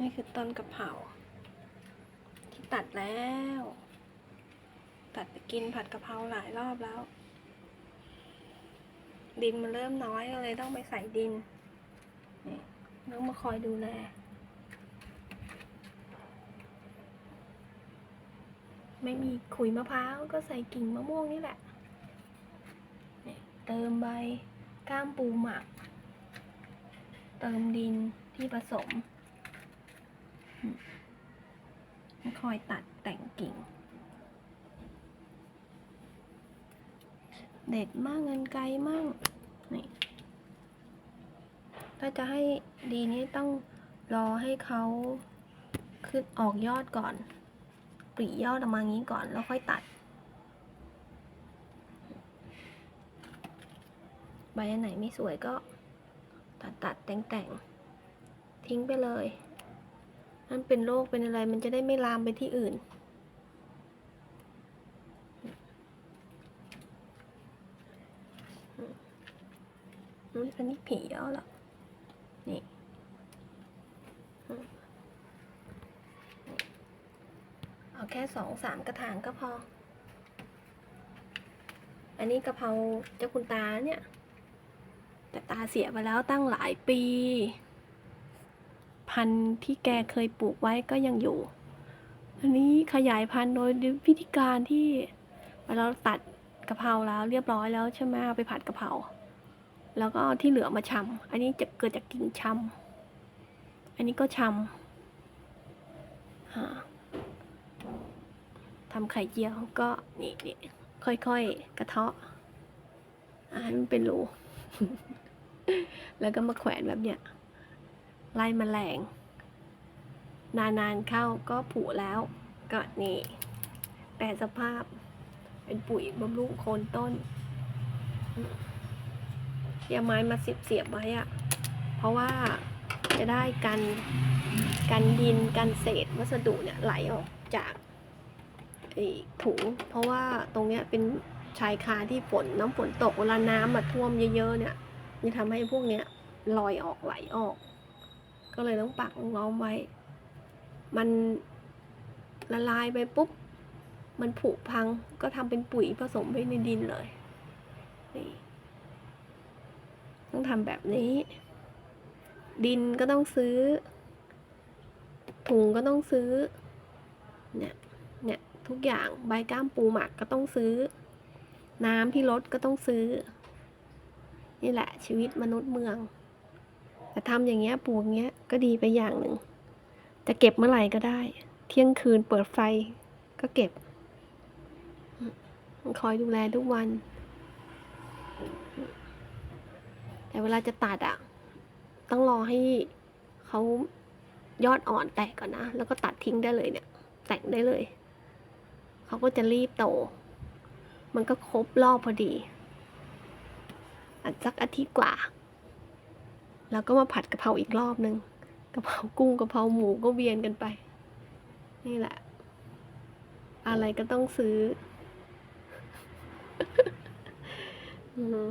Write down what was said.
นี่คือต้นกะเพราที่ตัดแล้ว ตัดไปกินผัดกะเพราหลายรอบแล้ว ดินมันเริ่มน้อยก็เลยต้องไปใส่ดินนี่ต้องมาคอยดูแลไม่มีขุยมะพร้าวก็ใส่กิ่งมะม่วงนี่แหละ เติมใบก้ามปูหมัก เติมดินที่ผสม คอยตัดแต่งกิ่ง เด็ดมากเงินไกลมากนี่ถ้าจะให้ดีนี่ต้องรอให้เขาขึ้นออกยอดก่อน ปรียอดออกมางี้ก่อนแล้วค่อยตัด ใบอันไหนไม่สวยก็ตัดตัดแต่งแต่งทิ้งไปเลย นั่นเป็นโรคเป็นอะไรมันจะได้ไม่ลามไปที่อื่น อันนี้ผีแล้วเหรอนี่เอาแค่สองสามกระถางก็พอ อันนี้กะเพราเจ้าคุณตาเนี่ย แต่ตาเสียไปแล้วตั้งหลายปี พันธุ์ที่แกเคยปลูกไว้ก็ยังอยู่ อันนี้ขยายพันธุ์โดยวิธีการที่เราตัดกะเพราแล้วเรียบร้อยแล้วใช่ไหมเอาไปผัดกะเพราแล้วก็ที่เหลือมาชำอันนี้จะเกิดจากกิ่งชำอันนี้ก็ชำฮะทำไข่เจียวก็นี่นี่ค่อยๆ กระเทาะอ่าให้มันเป็นรูแล้วก็มาแขวนแบบเนี้ย ไล่มแมลง นานๆเข้าก็ผุแล้ว ก็นี่แปลสภาพ เป็นปุ๋ยบำรุงโคนต้นที่าไม้มาเสียบเสียบไว้อะเพราะว่าจะได้กันกันดินกันเศษวัสดุเนี่ยไหลออกจากไอถุงเพราะว่าตรงเนี้ยเป็นชายคาที่ฝนน้ำฝนตกเวลาน้ำมาท่วมเยอะๆเนี่ยจะทำให้พวกเนี้ยลอยออกไหลออก ก็เลยต้องปักล้อมไว้ มันละลายไปปุ๊บ มันผุพังก็ทำเป็นปุ๋ยผสมไว้ในดินเลย นี่ ต้องทำแบบนี้ ดินก็ต้องซื้อ ถุงก็ต้องซื้อ เนี่ย เนี่ย ทุกอย่างใบก้ามปูหมักก็ต้องซื้อ น้ำที่รถก็ต้องซื้อ นี่แหละชีวิตมนุษย์เมือง แต่ทำอย่างเงี้ยปลูกเงี้ยก็ดีไปอย่างหนึ่ง จะเก็บเมื่อไหร่ก็ได้ เที่ยงคืนเปิดไฟก็เก็บ คอยดูแลทุกวัน แต่เวลาจะตัดอะต้องรอให้เขายอดอ่อนแตกก่อนนะ แล้วก็ตัดทิ้งได้เลยเนี่ย แต่งได้เลย เขาก็จะรีบโต มันก็ครบรอบพอดีอัดสักอาทิตย์กว่า แล้วก็มาผัดกะเพราอีกรอบนึงกะเพรากุ้งกะเพราหมูก็เวียนกันไป นี่แหละ อะไรก็ต้องซื้อ อือหือ